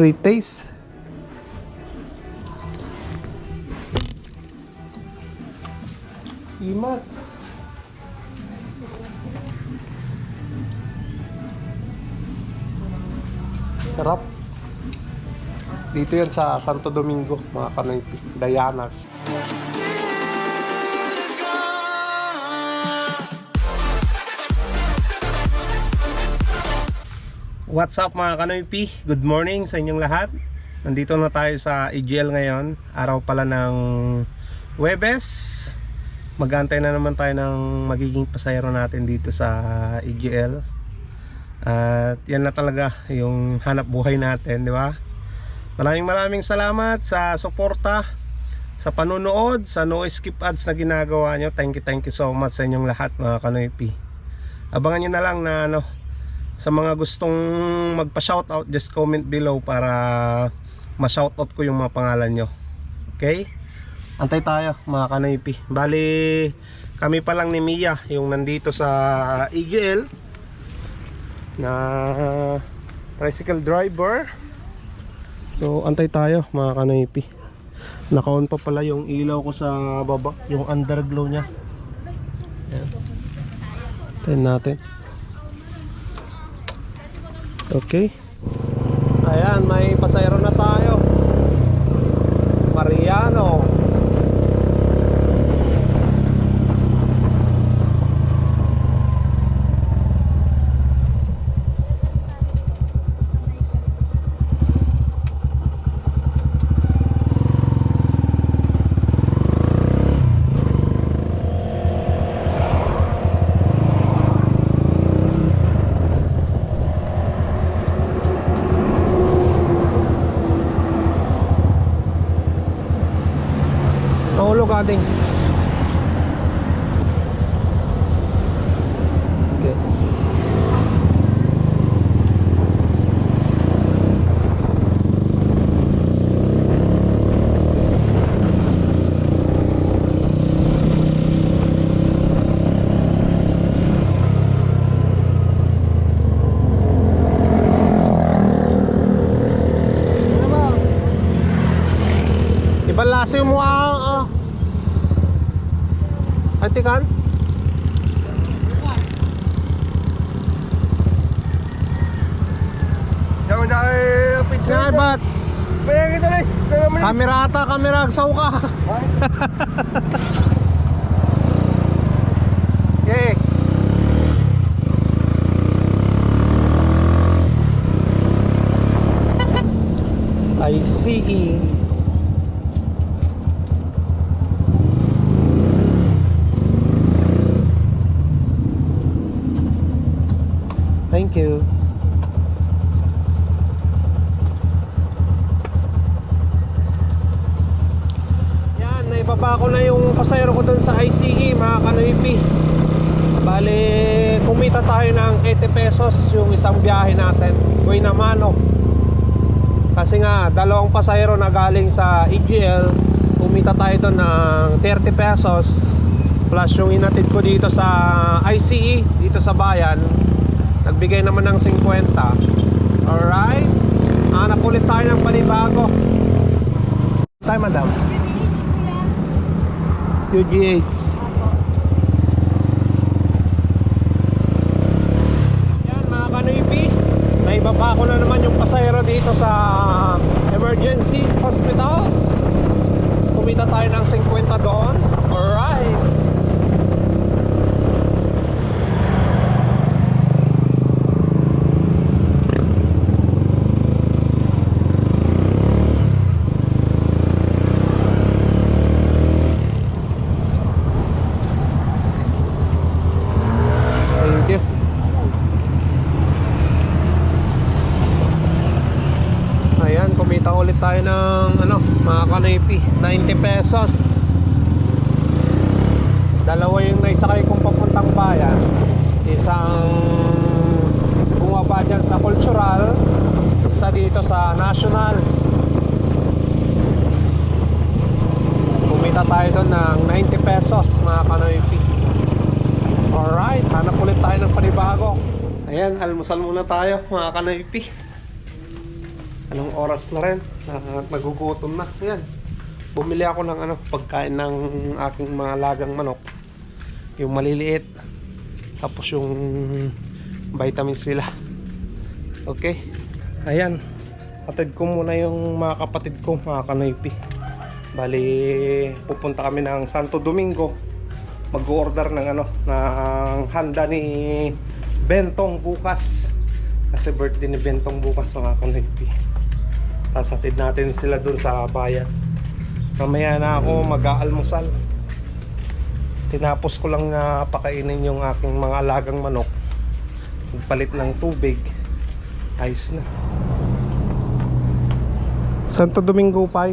Pre-taste. Imas. Sarap. Dito yan sa Santo Domingo, mga kanoypi. Dayanas. What's up mga kanoypi? Good morning sa inyong lahat. Nandito na tayo sa EGL ngayon. Araw pala ng Webes. Mag-aantay na naman tayo ng magiging pasayro natin dito sa EGL. At yan na talaga yung hanap buhay natin, di ba? Maraming maraming salamat sa suporta, sa panunood, sa no skip ads na ginagawa nyo. Thank you, thank you so much sa inyong lahat mga kanoypi. Abangan nyo na lang na ano, sa mga gustong magpa-shoutout, just comment below para ma-shoutout ko yung mga pangalan nyo. Okay? Antay tayo mga kanaypi. Bali, kami pa lang ni Mia yung nandito sa EGL na tricycle driver. So, antay tayo mga kanaypi. Naka-on pa pala yung ilaw ko sa baba, yung underglow niya. Ayan. Tayo natin. Okay. Ayan, may pasayro na tayo. Mariano. Mahulog ating. Okay. Ibang lasa yung. Ate kan? Jangan dah apit Nga bats. Bayar kita meni. Kamera ata, kamera agsaw ka. Okay. I see. 80 pesos yung isang biyahe natin. Uy naman, oh. Kasi nga, dalawang pasayro na galing sa EGL, kumita tayo doon ng 30 pesos. Plus yung inatid ko dito sa ICE, dito sa bayan, nagbigay naman ng 50. Alright? Hanap ulit tayo ng panibago. Tayo, madam. QGH. Yan mga kanoypi, naibaba ko na naman yung pasayro dito sa emergency hospital. Kumita tayo ng 50 doon. Alright. Thank you. Ayan, kumita ulit tayo ng ano, mga kanipi, 90 pesos. Dalawa yung naisakay kong papuntang bayan. Isang bumaba dyan sa cultural, isa dito sa national. Kumita tayo doon ng 90 pesos, mga kanipi. Alright, hanap ulit tayo ng panibago. Ayan, almusal muna tayo mga kanoypi. Anong oras na rin? Nagugutom na. Ayan. Bumili ako ng ano, pagkain ng aking mga lagang manok. Yung maliliit. Tapos yung vitamins sila. Okay. Ayan. Hatid ko muna yung mga kapatid ko, mga kanoypi. Bali, pupunta kami ng Santo Domingo. Mag-order ng ano, ng handa ni Bentong bukas. Kasi birthday ni Bentong bukas mga kanoypi. Tapos hatid natin sila dun sa bayan. Mamaya na ako mag-aalmusal. Tinapos ko lang na pakainin yung aking mga alagang manok. Magpalit ng tubig. Ayos na. Santo Domingo pa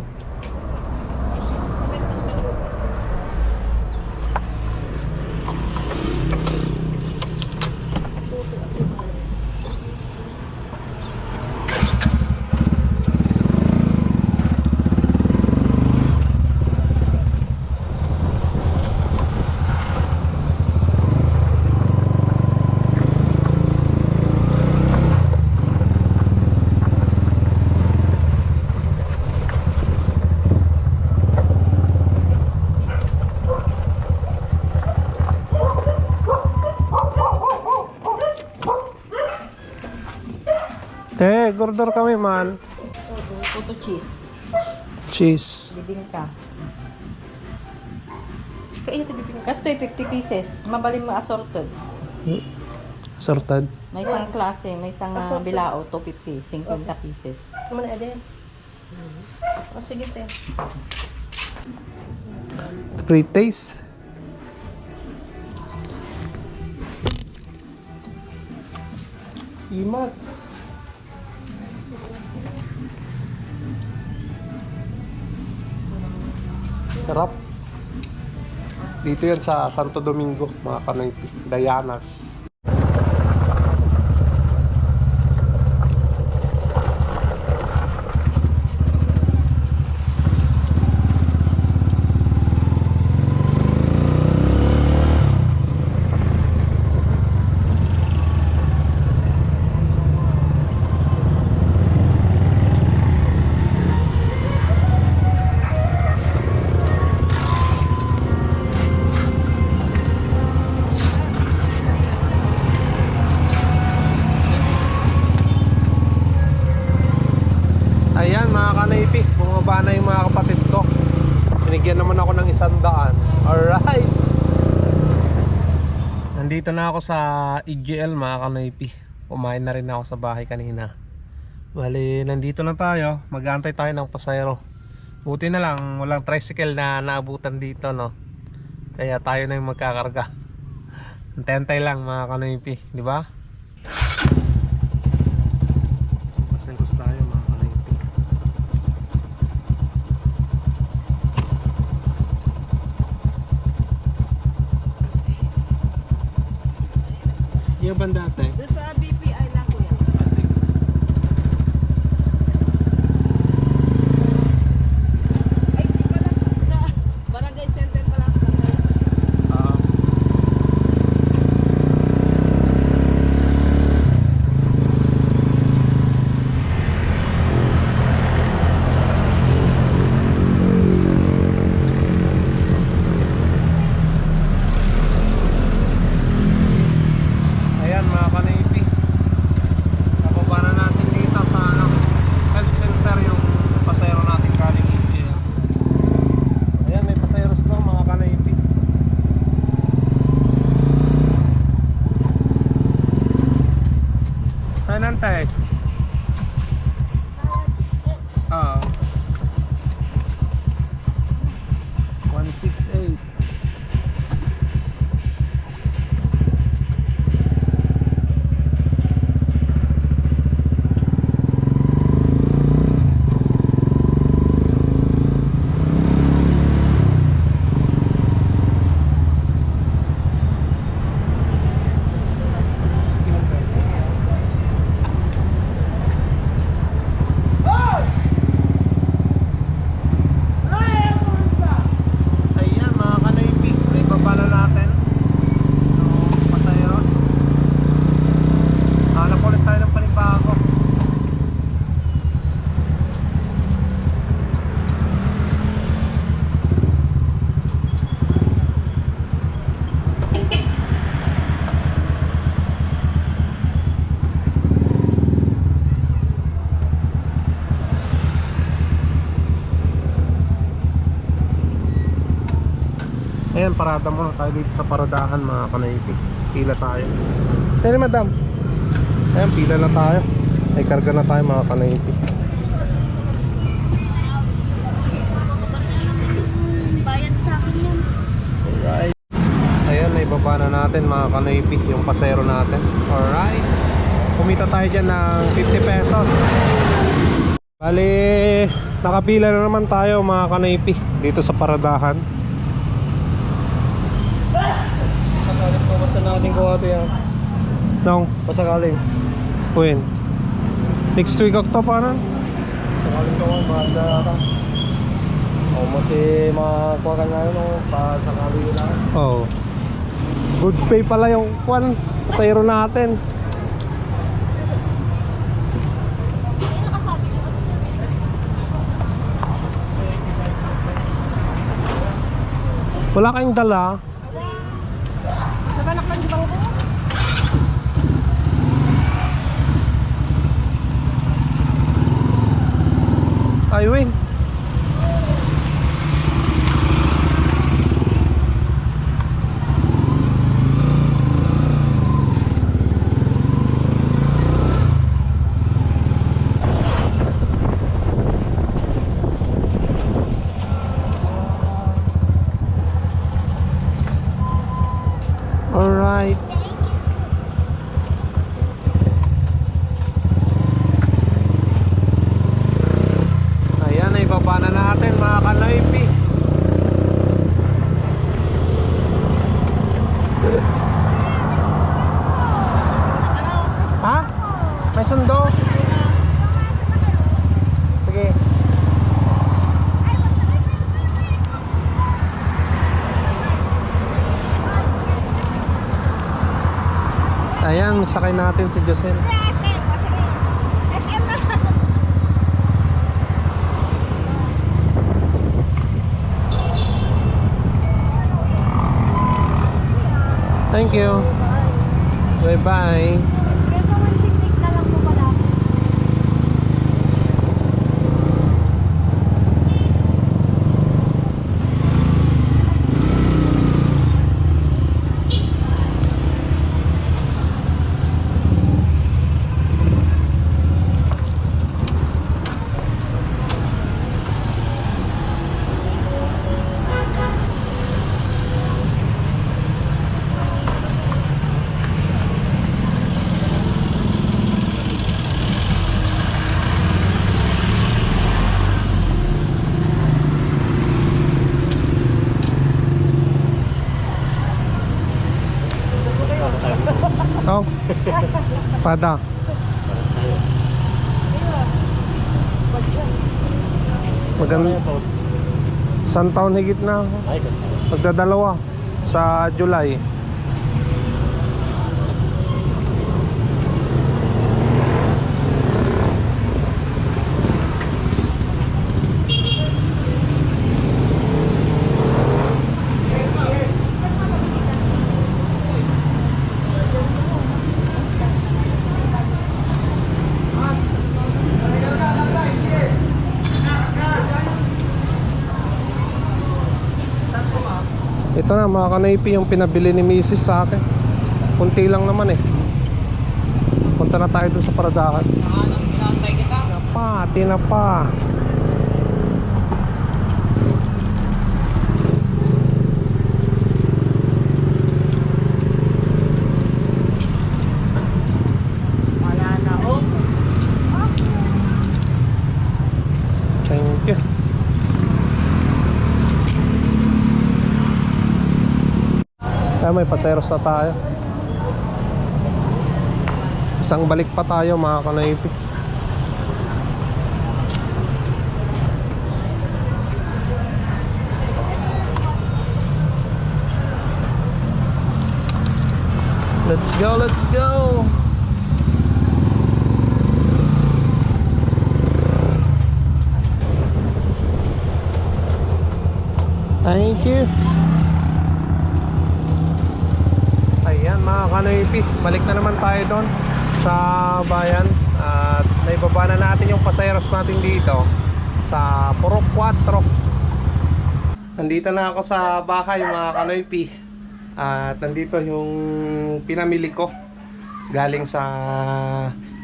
Te, order kami man. Puto cheese. Cheese. Bibingka. Kaya ito bibingka. Kasi ito 50 pieces. Mabalin mo assorted. Sorted. May isang klase, may isang uh, Assorted. bilao, 250, 50 pieces. Ano na din? O sige, te. Pre-taste. Imas. Sarap. Dito yan sa Santo Domingo, mga kanoypi. Dayanas. Ayan mga kanaypi, bumaba na yung mga kapatid ko. Binigyan naman ako ng isang daan. Alright. Nandito na ako sa EGL mga kanaypi. Kumain na rin ako sa bahay kanina. Bali, nandito na tayo. Mag-aantay tayo ng pasayro. Buti na lang, walang tricycle na naabutan dito, no? Kaya tayo na yung magkakarga. Antay-antay lang mga kanaypi, di ba? Yung banda ate? Doon sa BPI lang kuya. Ay, di pala. Sa barangay center pala. Ah. Ayan, parada muna tayo dito sa paradahan mga kanaiti. Pila tayo. Tene madam. Ayan, pila na tayo. Ay, karga na tayo mga kanaiti. Bayad sa akin yan. Alright. Ayan, naibaba na natin mga kanaiti yung pasero natin. Alright. Kumita tayo dyan ng 50 pesos. Bali, nakapila na naman tayo mga kanaypi dito sa paradahan. Natin ko ito yan. Nung, Pasakaling. when? Next week October na? Pasakaling ko, mahal na ata. O, mati makakuha ka nga yun, o, pasakaling lang. Oo. Oh. Good pay pala yung kwan, pasayro natin. Wala kayong dala? Naganak lang di ba ko? Ay, Ayan, sakay natin si Josel. Thank you. Bye-bye. Pada. Maganda. Isang taon higit na Magdadalawa sa July. Ito na mga kanaypi yung pinabili ni Mrs. sa akin. Kunti lang naman eh. Punta na tayo dun sa paradahan. Pa, tina pa. Wala na. Oh. Thank you. Kaya may paseros na tayo. Isang balik pa tayo mga kanaypi. Let's go, let's go. Thank you. Ayan mga kanoypi, balik na naman tayo doon sa bayan at naibaba na natin yung pasayeros natin dito sa Purok 4. Nandito na ako sa bahay mga kanoypi. At nandito yung pinamili ko. Galing sa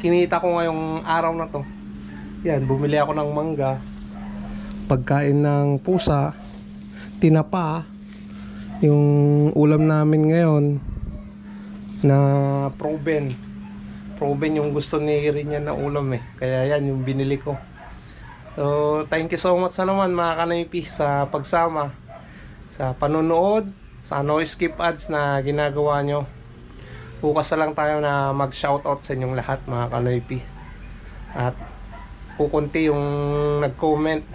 kinita ko ngayong araw na to. Yan, bumili ako ng mangga. Pagkain ng pusa. Tinapa. Yung ulam namin ngayon na proben. Proben yung gusto ni Rinya na ulam eh. Kaya yan yung binili ko. So, thank you so much na naman mga kanaypi sa pagsama sa panonood, sa no skip ads na ginagawa nyo. Bukas na lang tayo na mag-shoutout sa inyong lahat mga kanaypi. At kukunti yung nag-comment.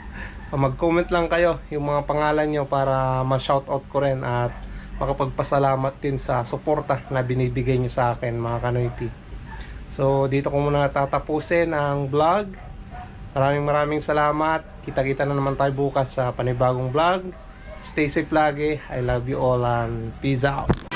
Mag-comment lang kayo yung mga pangalan nyo para ma-shoutout ko rin at makapagpasalamat din sa suporta na binibigay nyo sa akin mga kanaypi. So, dito ko muna tatapusin ang vlog. Maraming maraming salamat. Kita-kita na naman tayo bukas sa panibagong vlog. Stay safe lagi. I love you all and peace out.